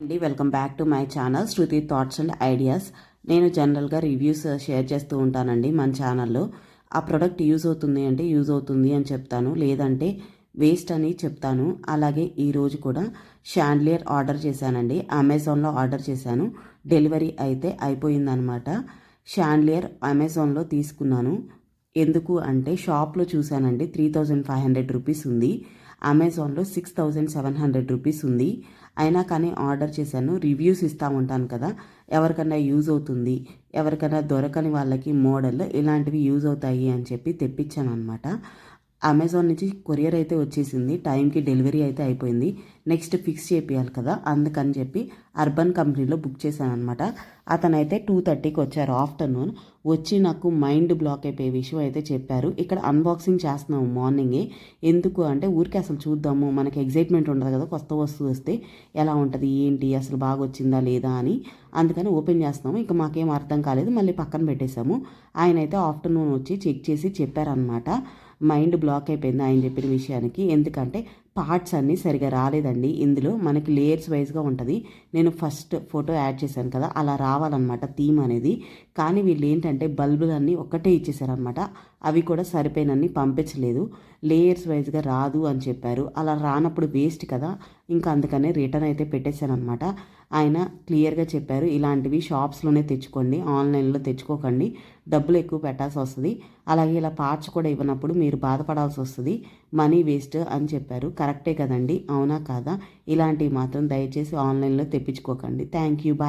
అండి. Welcome back to my channel Shruti thoughts and ideas. నేను జనరల్గా రివ్యూస్ షేర్ చేస్తూ ఉంటానండి మన ఛానల్లో. ఆ ప్రోడక్ట్ యూజ్ అవుతుంది అంటే యూజ్ అవుతుంది అని చెప్తాను. లేదంటే వేస్ట్ అని చెప్తాను. అలాగే ఈరోజు కూడా షాండ్లియర్ ఆర్డర్ చేశానండి. అమెజాన్లో ఆర్డర్ చేశాను. డెలివరీ అయితే అయిపోయిందనమాట. షాండ్లియర్ అమెజాన్లో తీసుకున్నాను. ఎందుకు అంటే షాప్లో చూశానండి. Three thousand five hundred rupees ఉంది. అమెజాన్లో six thousand seven hundred rupees ఉంది. అయినా కానీ ఆర్డర్ చేశాను. రివ్యూస్ ఇస్తూ ఉంటాను కదా ఎవరికన్నా యూజ్ అవుతుంది ఎవరికైనా దొరకని వాళ్ళకి మోడల్ ఇలాంటివి యూజ్ అవుతాయి అని చెప్పి తెప్పించాను అనమాట అమెజాన్ నుంచి కొరియర్ అయితే వచ్చేసింది. టైంకి డెలివరీ అయితే అయిపోయింది. నెక్స్ట్ ఫిక్స్ చేపియాలి కదా అందుకని చెప్పి అర్బన్ కంపెనీలో బుక్ చేశాను అనమాట అతనైతే టూ థర్టీకి వచ్చారు ఆఫ్టర్నూన్. వచ్చి నాకు మైండ్ బ్లాక్ అయిపోయే విషయం అయితే చెప్పారు. ఇక్కడ అన్బాక్సింగ్ చేస్తున్నాము మార్నింగే. ఎందుకు అంటే ఊరికే అసలు చూద్దాము మనకి ఎగ్జైట్మెంట్ ఉండదు కదా కొత్త వస్తువు వస్తే ఎలా ఉంటుంది ఏంటి అసలు బాగా వచ్చిందా లేదా అని. అందుకని ఓపెన్ చేస్తున్నాము. ఇంకా మాకేం అర్థం కాలేదు. మళ్ళీ పక్కన పెట్టేశాము. ఆయన అయితే ఆఫ్టర్నూన్ వచ్చి చెక్ చేసి చెప్పారనమాట మైండ్ బ్లాక్ అయిపోయింది ఆయన చెప్పిన విషయానికి. ఎందుకంటే పార్ట్స్ అన్నీ సరిగా రాలేదండి. ఇందులో మనకి లేయర్స్ వైజ్గా ఉంటుంది. నేను ఫస్ట్ ఫోటో యాడ్ చేశాను కదా అలా రావాలన్నమాట థీమ్ అనేది. కానీ వీళ్ళు ఏంటంటే బల్బులన్నీ ఒక్కటే ఇచ్చేసారనమాట అవి కూడా సరిపోయినన్ని పంపించలేదు. లేయర్స్ వైజ్గా రాదు అని చెప్పారు. అలా రానప్పుడు వేస్ట్ కదా. ఇంకా అందుకనే రిటర్న్ అయితే పెట్టేశానమాట ఆయన క్లియర్గా చెప్పారు ఇలాంటివి షాప్స్లోనే తెచ్చుకోండి ఆన్లైన్లో తెచ్చుకోకండి. డబ్బులు ఎక్కువ పెట్టాల్సి వస్తుంది. అలాగే ఇలా పార్ట్స్ కూడా ఇవ్వనప్పుడు మీరు బాధపడాల్సి వస్తుంది. మనీ వేస్ట్ అని చెప్పారు. కరెక్టే కదండి? అవునా కాదా? ఇలాంటివి మాత్రం దయచేసి ఆన్లైన్లో తెప్పించుకోకండి. Thank you. బాయ్.